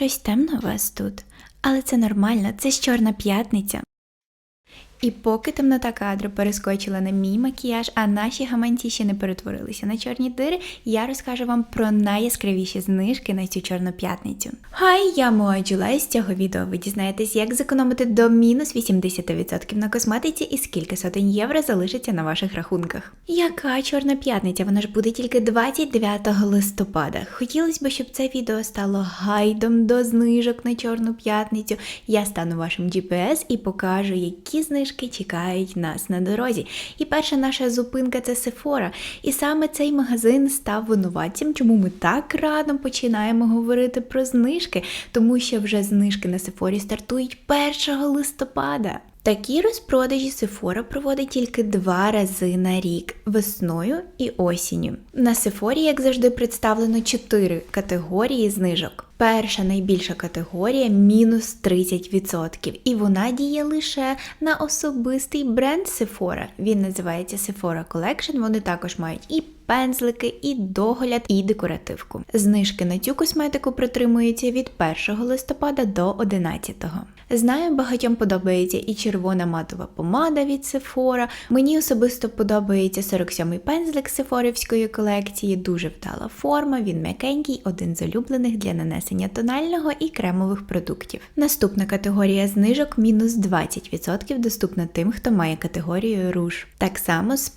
Щось темно у вас тут, але це нормально, це ж чорна п'ятниця. І поки темнота кадру перескочила на мій макіяж, а наші гаманці ще не перетворилися на чорні дири, я розкажу вам про найяскравіші знижки на цю чорну п'ятницю. Хай, я Моа Джулай. З цього відео ви дізнаєтесь, як зекономити до мінус 80% на косметиці і скільки сотень євро залишиться на ваших рахунках. Яка чорна п'ятниця? Вона ж буде тільки 29 листопада. Хотілося б, щоб це відео стало гайдом до знижок на чорну п'ятницю. Я стану вашим GPS і покажу, які знижки чекають нас на дорозі. І перша наша зупинка це Sephora. І саме цей магазин став винуватцем, чому ми так рано починаємо говорити про знижки, тому що вже знижки на Sephora стартують 1 листопада. Такі розпродажі Sephora проводить тільки два рази на рік весною і осінню. На Sephora, як завжди, представлено чотири категорії знижок. Перша найбільша категорія мінус 30%, і вона діє лише на особистий бренд Sephora. Він називається Sephora Collection. Вони також мають і пензлики, і догляд, і декоративку. Знижки на цю косметику притримуються від 1 листопада до 11. Знаю, багатьом подобається і червона матова помада від Sephora. Мені особисто подобається 47-й пензлик Сефорівської колекції, дуже вдала форма, він м'якенький, один з улюблених для нанесення тонального і кремових продуктів. Наступна категорія знижок мінус 20% доступна тим, хто має категорію руж. Так само з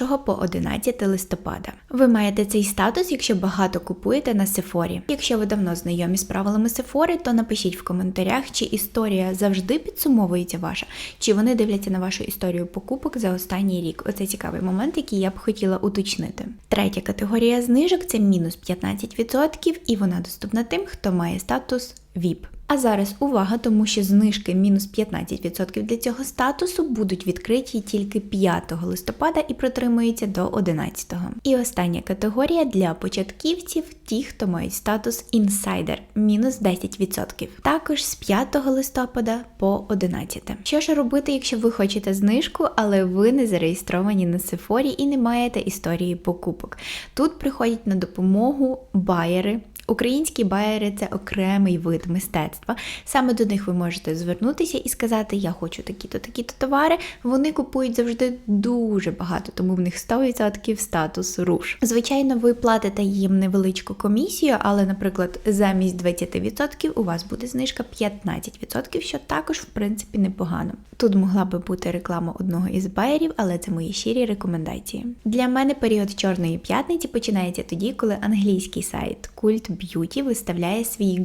1 по 11 листопада. Ви маєте цей статус, якщо багато купуєте на Сефорі. Якщо ви давно знайомі з правилами Сефори, то напишіть в коментарях, чи історія завжди підсумовується ваша, чи вони дивляться на вашу історію покупок за останній рік. Оце цікавий момент, який я б хотіла уточнити. Третя категорія знижок це мінус 15%, і вона доступна тим, хто має статус VIP. А зараз увага, тому що знижки мінус 15% для цього статусу будуть відкриті тільки 5 листопада і протримуються до 11. І остання категорія для початківців ті, хто мають статус інсайдер мінус 10%. Також з 5 листопада по 11. Що ж робити, якщо ви хочете знижку, але ви не зареєстровані на Сефорі і не маєте історії покупок? Тут приходять на допомогу байери. Українські байери це окремий вид мистецтва. Саме до них ви можете звернутися і сказати: Я хочу такі-то, такі-то товари. Вони купують завжди дуже багато, тому в них 100% статус руш. Звичайно, ви платите їм невеличку комісію, але, наприклад, замість 20% у вас буде знижка 15%, що також, в принципі, непогано. Тут могла би бути реклама одного із байерів, але це мої щирі рекомендації. Для мене період Чорної п'ятниці починається тоді, коли англійський сайт Cult Beauty виставляє свій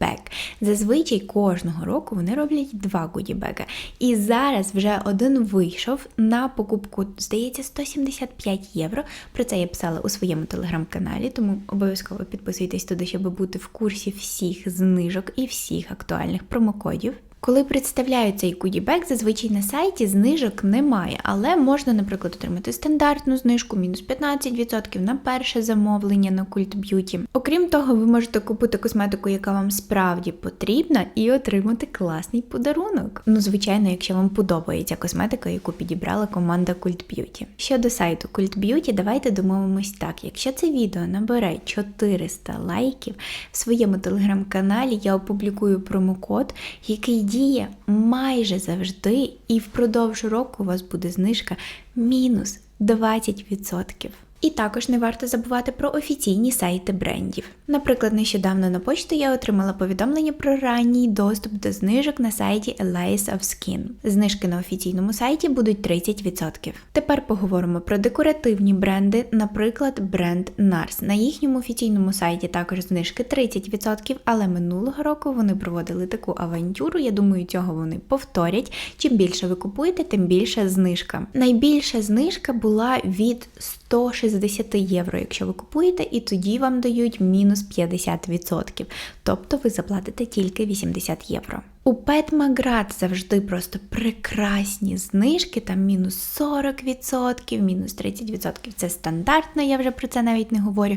bag. Зазвичай кожного року вони роблять два гуді-бега. І зараз вже один вийшов на покупку, здається, 175 євро. Про це я писала у своєму телеграм-каналі, тому обов'язково підписуйтесь туди, щоб бути в курсі всіх знижок і всіх актуальних промокодів. Коли представляють цей кудібек, зазвичай на сайті знижок немає, але можна, наприклад, отримати стандартну знижку, мінус 15% на перше замовлення на Cult Beauty. Окрім того, ви можете купити косметику, яка вам справді потрібна, і отримати класний подарунок. Ну, звичайно, якщо вам подобається косметика, яку підібрала команда Cult Beauty. Щодо сайту Cult Beauty, давайте домовимось так: якщо це відео набере 400 лайків, в своєму телеграм-каналі я опублікую промокод, який діє майже завжди, і впродовж року у вас буде знижка мінус 20%. І також не варто забувати про офіційні сайти брендів. Наприклад, нещодавно на почту я отримала повідомлення про ранній доступ до знижок на сайті Elias of Skin. Знижки на офіційному сайті будуть 30%. Тепер поговоримо про декоративні бренди, наприклад, бренд NARS. На їхньому офіційному сайті також знижки 30%, але минулого року вони проводили таку авантюру. Я думаю, цього вони повторять. Чим більше ви купуєте, тим більша знижка. Найбільша знижка була від 160 євро, якщо ви купуєте, і тоді вам дають мінус 50%. Тобто ви заплатите тільки 80 євро. У Петмаград завжди просто прекрасні знижки, там мінус 40%, мінус 30%. Це стандартно, я вже про це навіть не говорю.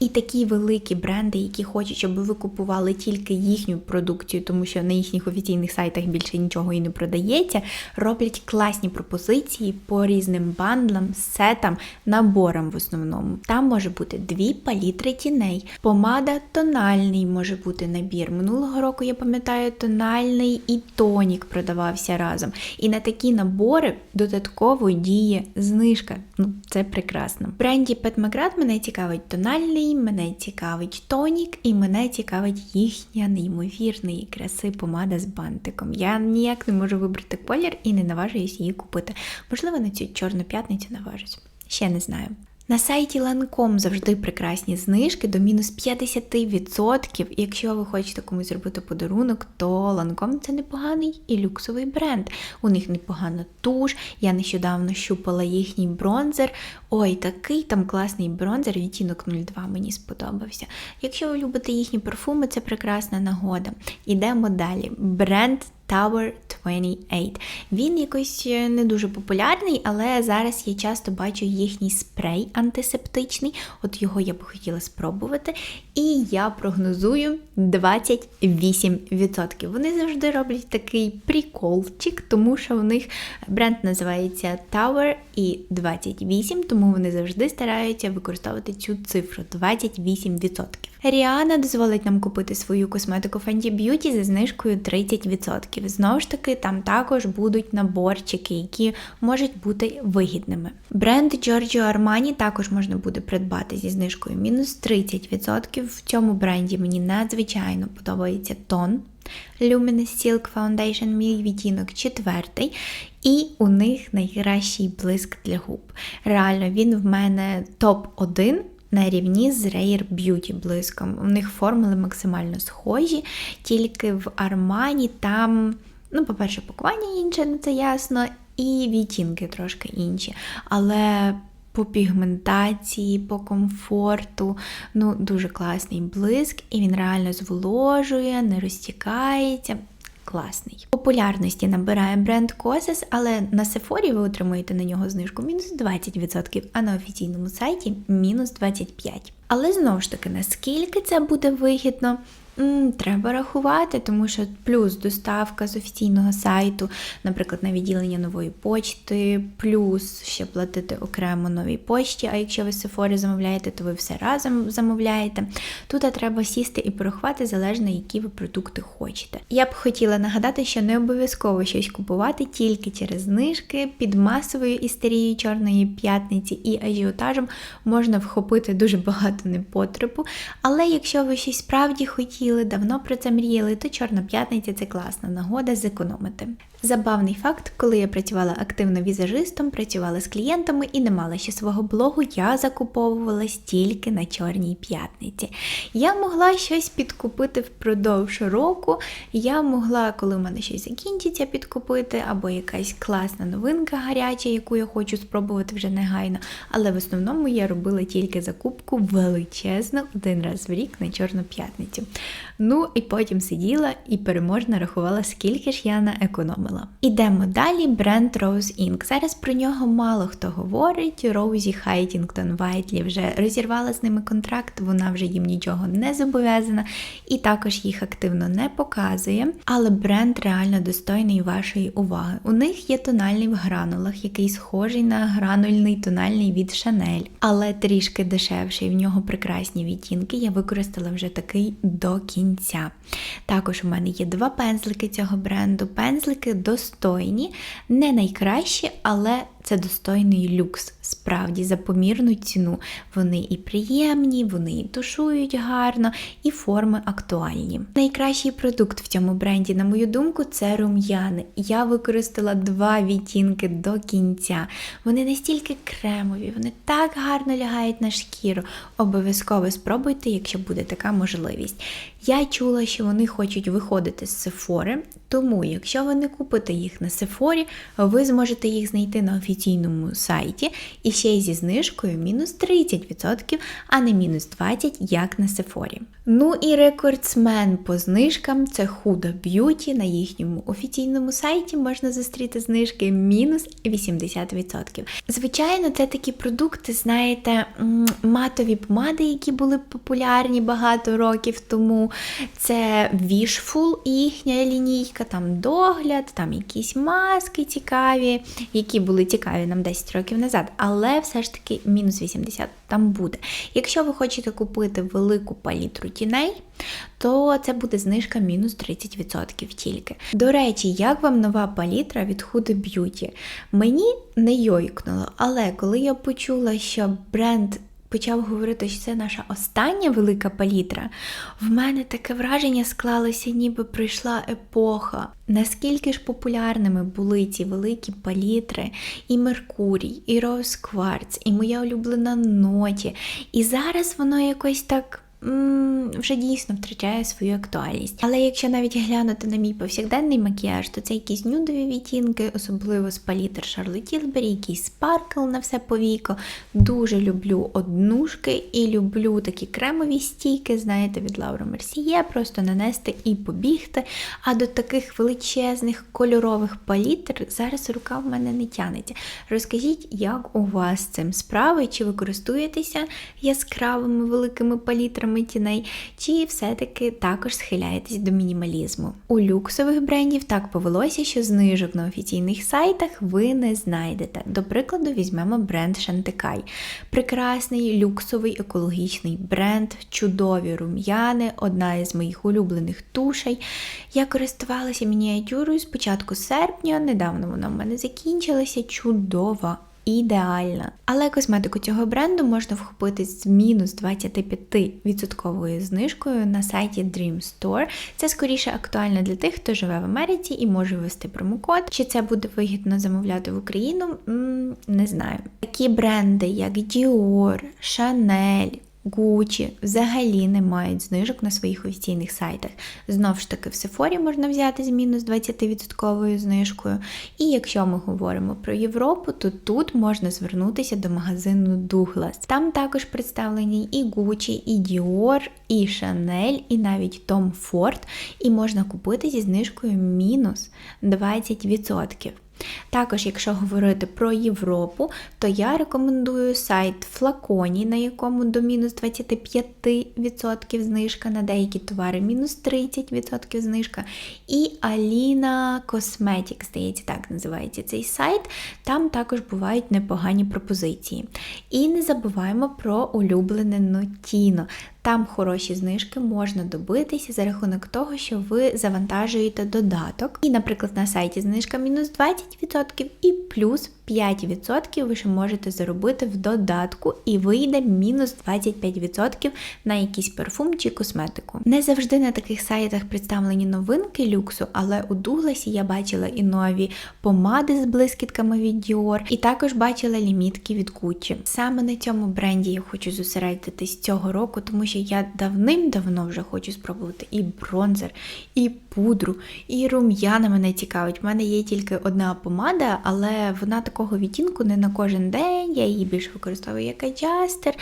І такі великі бренди, які хочуть, щоб ви купували тільки їхню продукцію, тому що на їхніх офіційних сайтах більше нічого і не продається, роблять класні пропозиції по різним бандлам, сетам, наборам в основному. Там може бути дві палітри тіней, помада тональний може бути набір. Минулого року я пам'ятаю, тональний і тонік продавався разом. І на такі набори додатково діє знижка. Ну, це прекрасно. В бренді Петмаград мене цікавить тональний, мене цікавить тонік, і мене цікавить їхня неймовірної краси помада з бантиком. Я ніяк не можу вибрати колір і не наважуюсь її купити. Можливо, на цю чорну п'ятницю наважусь. Ще не знаю. На сайті Lancome завжди прекрасні знижки до мінус 50%. Якщо ви хочете комусь зробити подарунок, то Lancome це непоганий і люксовий бренд. У них непогана туш. Я нещодавно щупала їхній бронзер. Ой, такий там класний бронзер, відтінок 02 мені сподобався. Якщо ви любите їхні парфуми, це прекрасна нагода. Ідемо далі. Бренд Tower 28. Він якось е, не дуже популярний, але зараз я часто бачу їхній спрей антисептичний. От його я б хотіла спробувати. І я прогнозую 28%. Вони завжди роблять такий приколчик, тому що в них бренд називається Tower і 28, тому вони завжди стараються використовувати цю цифру 28%. Ріана дозволить нам купити свою косметику Fenty Beauty за знижкою 30%. Знову ж таки, там також будуть наборчики, які можуть бути вигідними. Бренд Giorgio Armani також можна буде придбати зі знижкою мінус 30%. В цьому бренді мені надзвичайно подобається тон. Luminous Silk Foundation, мій відтінок четвертий. І у них найкращий блиск для губ. Реально, він в мене топ-1 на рівні з Rare Beauty блиском. У них формули максимально схожі, тільки в Armani там, ну, по-перше, пакування інше, ну це ясно, і відтінки трошки інші. Але по пігментації, по комфорту, ну, дуже класний блиск, і він реально зволожує, не розтікається. Класний. Популярності набирає бренд Косес, але на Sephora ви отримуєте на нього знижку мінус 20%, а на офіційному сайті мінус 25%. Але знову ж таки, наскільки це буде вигідно, Треба рахувати, тому що плюс доставка з офіційного сайту, наприклад, на відділення нової почти, плюс ще платити окремо новій почті. А якщо ви з Sephora замовляєте, то ви все разом замовляєте. Тут треба сісти і порахувати залежно, які ви продукти хочете. Я б хотіла нагадати, що не обов'язково щось купувати тільки через знижки, під масовою істерією Чорної п'ятниці і ажіотажем можна вхопити дуже багато непотребу. Але якщо ви щось справді хотіли, хотіли, давно про це мріяли, то Чорна п'ятниця це класна нагода зекономити. Забавний факт, коли я працювала активно візажистом, працювала з клієнтами і не мала ще свого блогу, я закуповувалась тільки на Чорній п'ятниці. Я могла щось підкупити впродовж року, я могла, коли в мене щось закінчиться, підкупити, або якась класна новинка гаряча, яку я хочу спробувати вже негайно. Але в основному я робила тільки закупку величезну один раз в рік на Чорну п'ятницю. Ну і потім сиділа і переможно рахувала, скільки ж я наекономила. Ідемо далі. Бренд Rose Inc. Зараз про нього мало хто говорить. Роузі Хайтінгтон Вайтлі вже розірвала з ними контракт, вона вже їм нічого не зобов'язана і також їх активно не показує. Але бренд реально достойний вашої уваги. У них є тональний в гранулах, який схожий на гранульний тональний від Chanel, але трішки дешевший. В нього прекрасні відтінки. Я використала вже такий до кінця. Також у мене є два пензлики цього бренду. Пензлики достойні, не найкращі, але це достойний люкс, справді за помірну ціну. Вони і приємні, вони і тушують гарно, і форми актуальні. Найкращий продукт в цьому бренді, на мою думку, це рум'яни. Я використала два відтінки до кінця. Вони настільки кремові, вони так гарно лягають на шкіру. Обов'язково спробуйте, якщо буде така можливість. Я чула, що вони хочуть виходити з Сефори, тому якщо ви не купите їх на Сефорі, ви зможете їх знайти на офіційному офіційному сайті, і ще й зі знижкою мінус 30%, а не мінус 20%, як на Сефорі. Ну і рекордсмен по знижкам це Huda Beauty. На їхньому офіційному сайті можна зустріти знижки мінус 80%. Звичайно, це такі продукти, знаєте, матові помади, які були популярні багато років тому. Це Wishful, їхня лінійка, там догляд, там якісь маски цікаві, які були цікаві нам 10 років назад, але все ж таки мінус 80 там буде. Якщо ви хочете купити велику палітру тіней, то це буде знижка мінус 30% тільки. До речі, як вам нова палітра від Huda Beauty? Мені не йойкнуло, але коли я почула, що бренд почав говорити, що це наша остання велика палітра, в мене таке враження склалося, ніби прийшла епоха. Наскільки ж популярними були ці великі палітри, і Меркурій, і Роуз Кварц, і моя улюблена ноті. І зараз воно якось так вже дійсно втрачає свою актуальність. Але якщо навіть глянути на мій повсякденний макіяж, то це якісь нюдові відтінки, особливо з палітр Charlotte Tilbury, якийсь спаркл на все повіко. Дуже люблю однушки і люблю такі кремові стійки, знаєте, від Laura Mercier, просто нанести і побігти. А до таких величезних кольорових палітр зараз рука в мене не тянеться. Розкажіть, як у вас цим справи, чи ви користуєтеся яскравими великими палітрами? Кольорами тіней, чи все-таки також схиляєтесь до мінімалізму. У люксових брендів так повелося, що знижок на офіційних сайтах ви не знайдете. До прикладу, візьмемо бренд Шантикай. Прекрасний люксовий екологічний бренд, чудові рум'яни, одна із моїх улюблених тушей. Я користувалася мініатюрою спочатку серпня, недавно вона в мене закінчилася. Чудова ідеальна. Але косметику цього бренду можна вхопити з мінус 25% знижкою на сайті Dream Store. Це скоріше актуально для тих, хто живе в Америці і може ввести промокод. Чи це буде вигідно замовляти в Україну? М -м, не знаю. Такі бренди, як Dior, Chanel, Gucci взагалі не мають знижок на своїх офіційних сайтах. Знову ж таки, в Sephora можна взяти з мінус 20% знижкою. І якщо ми говоримо про Європу, то тут можна звернутися до магазину Douglas. Там також представлені і Gucci, і Dior, і Chanel, і навіть Tom Ford, і можна купити зі знижкою мінус 20%. Також, якщо говорити про Європу, то я рекомендую сайт Флаконі, на якому до мінус 25% знижка, на деякі товари мінус 30% знижка. І Alina Cosmetics, здається, так називається цей сайт. Там також бувають непогані пропозиції. І не забуваємо про улюблене Notino. Там хороші знижки можна добитися за рахунок того, що ви завантажуєте додаток. І, наприклад, на сайті знижка мінус 20% і плюс 5% ви ще можете заробити в додатку і вийде мінус 25% на якийсь парфум чи косметику. Не завжди на таких сайтах представлені новинки люксу, але у Дугласі я бачила і нові помади з блискітками від Dior, і також бачила лімітки від Gucci. Саме на цьому бренді я хочу зосередитись цього року, тому що я давним-давно вже хочу спробувати і бронзер, і пудру, і рум'яна мене цікавить. У мене є тільки одна помада, але вона такого відтінку не на кожен день. Я її більше використовую як аджастер.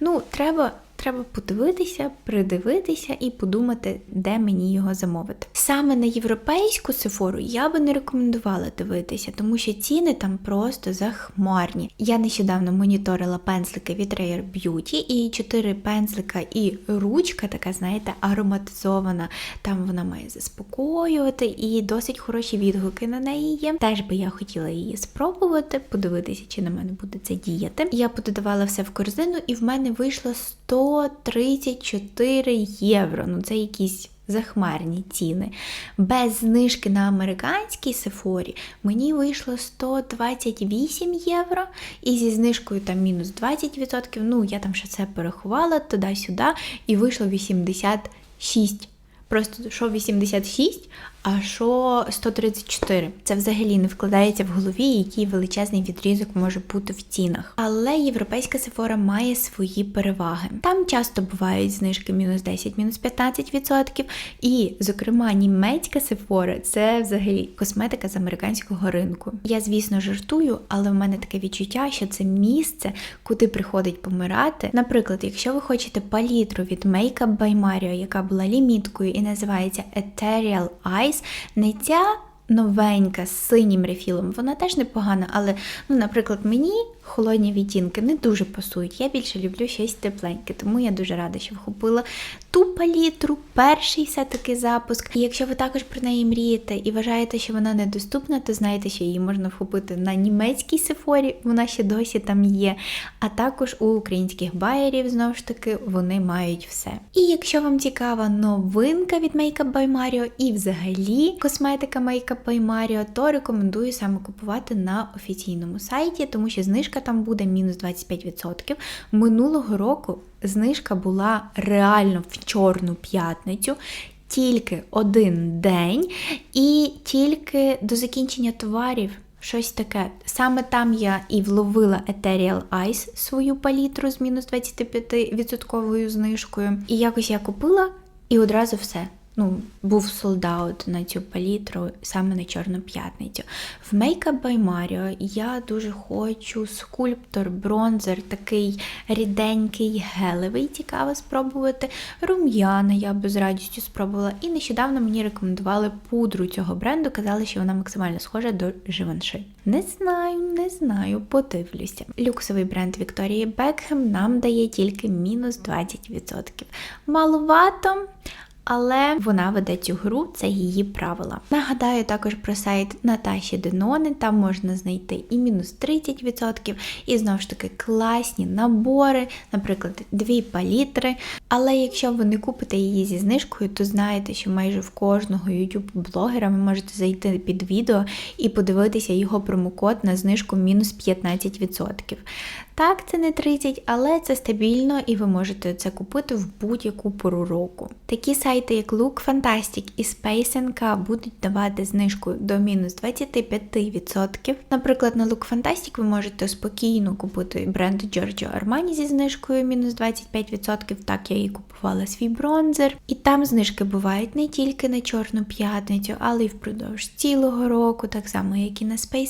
Ну, треба Треба подивитися, придивитися і подумати, де мені його замовити. Саме на європейську сефору я би не рекомендувала дивитися, тому що ціни там просто захмарні. Я нещодавно моніторила пензлики від Rare Beauty, і чотири пензлика і ручка, така, знаєте, ароматизована. Там вона має заспокоювати і досить хороші відгуки на неї є. Теж би я хотіла її спробувати, подивитися, чи на мене буде це діяти. Я пододавала все в корзину, і в мене вийшло 100 134 євро. Ну, це якісь захмарні ціни. Без знижки на американській сефорі мені вийшло 128 євро, і зі знижкою там мінус 20%. Ну, я там ще це порахувала туди-сюди, і вийшло 86 Просто що 86, а що 134. Це взагалі не вкладається в голові, який величезний відрізок може бути в цінах. Але європейська Sephora має свої переваги. Там часто бувають знижки мінус 10, мінус 15%. І, зокрема, німецька Sephora – це взагалі косметика з американського ринку. Я, звісно, жартую, але в мене таке відчуття, що це місце, куди приходить помирати. Наприклад, якщо ви хочете палітру від Makeup by Mario, яка була ліміткою і називається Ethereal Eyes, не ця новенька з синім рефілом, вона теж непогана, але, ну, наприклад, мені холодні відтінки не дуже пасують. Я більше люблю щось тепленьке, тому я дуже рада, що вхопила ту палітру, перший все-таки запуск. І якщо ви також про неї мрієте і вважаєте, що вона недоступна, то знаєте, що її можна вхопити на німецькій сефорі, вона ще досі там є. А також у українських байерів, знову ж таки, вони мають все. І якщо вам цікава новинка від Makeup by Mario і взагалі косметика Makeup by Mario, то рекомендую саме купувати на офіційному сайті, тому що знижка там буде мінус 25%. Минулого року знижка була реально в чорну п'ятницю. Тільки один день, і тільки до закінчення товарів щось таке. Саме там я і вловила Ethereal Eyes свою палітру з мінус 25% знижкою. І якось я купила і одразу все ну, був солдаут на цю палітру саме на Чорну п'ятницю. В Makeup by Mario я дуже хочу скульптор, бронзер, такий ріденький, гелевий, цікаво спробувати. Рум'яна я би з радістю спробувала. І нещодавно мені рекомендували пудру цього бренду, казали, що вона максимально схожа до Givenchy. Не знаю, не знаю, подивлюся. Люксовий бренд Вікторії Бекхем нам дає тільки мінус 20%. Малувато але вона веде цю гру, це її правила. Нагадаю також про сайт Наташі Денони, там можна знайти і мінус 30%, і знову ж таки класні набори, наприклад, дві палітри. Але якщо ви не купите її зі знижкою, то знаєте, що майже в кожного YouTube-блогера ви можете зайти під відео і подивитися його промокод на знижку мінус 15%. Так, це не 30, але це стабільно і ви можете це купити в будь-яку пору року. Такі сайти, як Look Fantastic і Space будуть давати знижку до мінус 25%. Наприклад, на Look Fantastic ви можете спокійно купити бренд Giorgio Armani зі знижкою мінус 25%. Так, я її купувала свій бронзер. І там знижки бувають не тільки на Чорну п'ятницю, але й впродовж цілого року, так само, як і на Space.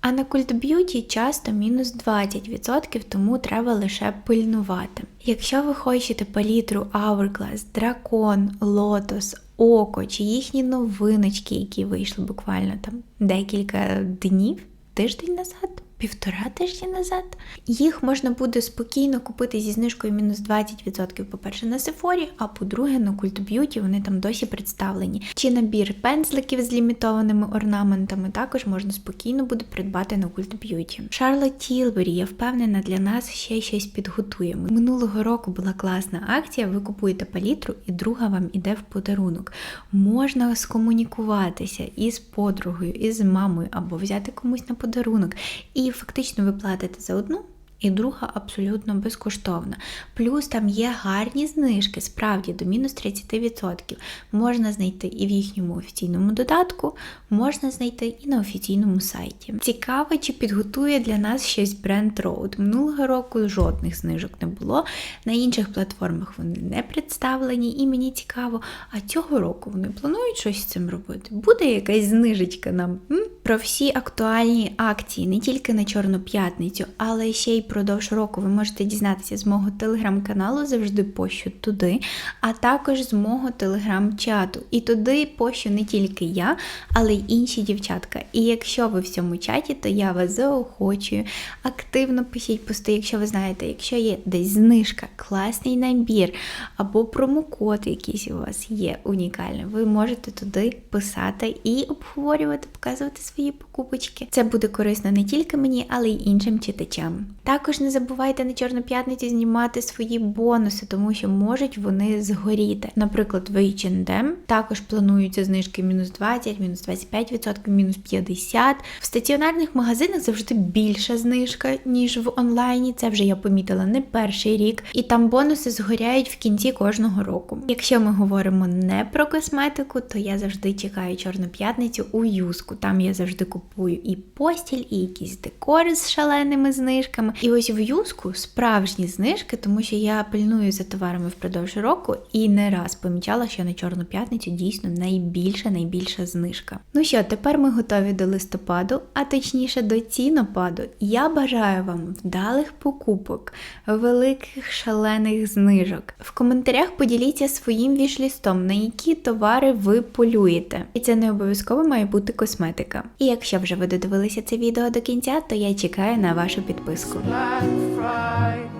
А на Cult Beauty часто мінус 20% тому треба лише пильнувати. Якщо ви хочете палітру Hourglass, Дракон, Lotus, Око чи їхні новиночки, які вийшли буквально там декілька днів, тиждень назад півтора тижні назад. Їх можна буде спокійно купити зі знижкою мінус 20%, по-перше, на Sephora, а по-друге, на Cult Beauty вони там досі представлені. Чи набір пензликів з лімітованими орнаментами також можна спокійно буде придбати на Cult Beauty. Charlotte Tilbury, я впевнена, для нас ще щось підготуємо. Минулого року була класна акція, ви купуєте палітру і друга вам іде в подарунок. Можна скомунікуватися із подругою, із мамою або взяти комусь на подарунок. І фактично ви платите за одну і друга абсолютно безкоштовна. Плюс там є гарні знижки, справді до мінус 30%. Можна знайти і в їхньому офіційному додатку, можна знайти і на офіційному сайті. Цікаво, чи підготує для нас щось бренд Road. Минулого року жодних знижок не було. На інших платформах вони не представлені, і мені цікаво, а цього року вони планують щось з цим робити? Буде якась знижечка нам? М? Про всі актуальні акції не тільки на Чорну п'ятницю, але ще й впродовж року ви можете дізнатися з мого телеграм-каналу, завжди пощу туди, а також з мого телеграм-чату. І туди пощу не тільки я, але й інші дівчатка. І якщо ви в цьому чаті, то я вас заохочую. Активно пишіть пости, якщо ви знаєте, якщо є десь знижка, класний набір або промокод якийсь у вас є унікальний, ви можете туди писати і обговорювати, показувати свої покупочки. Це буде корисно не тільки мені, але й іншим читачам. Також не забувайте на Чорну п'ятницю знімати свої бонуси, тому що можуть вони згоріти. Наприклад, в H&M також плануються знижки мінус 20, мінус 25%, мінус 50%. В стаціонарних магазинах завжди більша знижка, ніж в онлайні. Це вже я помітила не перший рік, і там бонуси згоряють в кінці кожного року. Якщо ми говоримо не про косметику, то я завжди чекаю Чорну п'ятницю у юску. Там я завжди купую і постіль, і якісь декори з шаленими знижками. І ось в юску справжні знижки, тому що я пильную за товарами впродовж року і не раз помічала, що на Чорну п'ятницю дійсно найбільша найбільша знижка. Ну що, тепер ми готові до листопаду, а точніше до цінопаду. Я бажаю вам вдалих покупок, великих шалених знижок. В коментарях поділіться своїм вішлістом, на які товари ви полюєте. І це не обов'язково має бути косметика. І якщо вже ви додивилися це відео до кінця, то я чекаю на вашу підписку. and fright.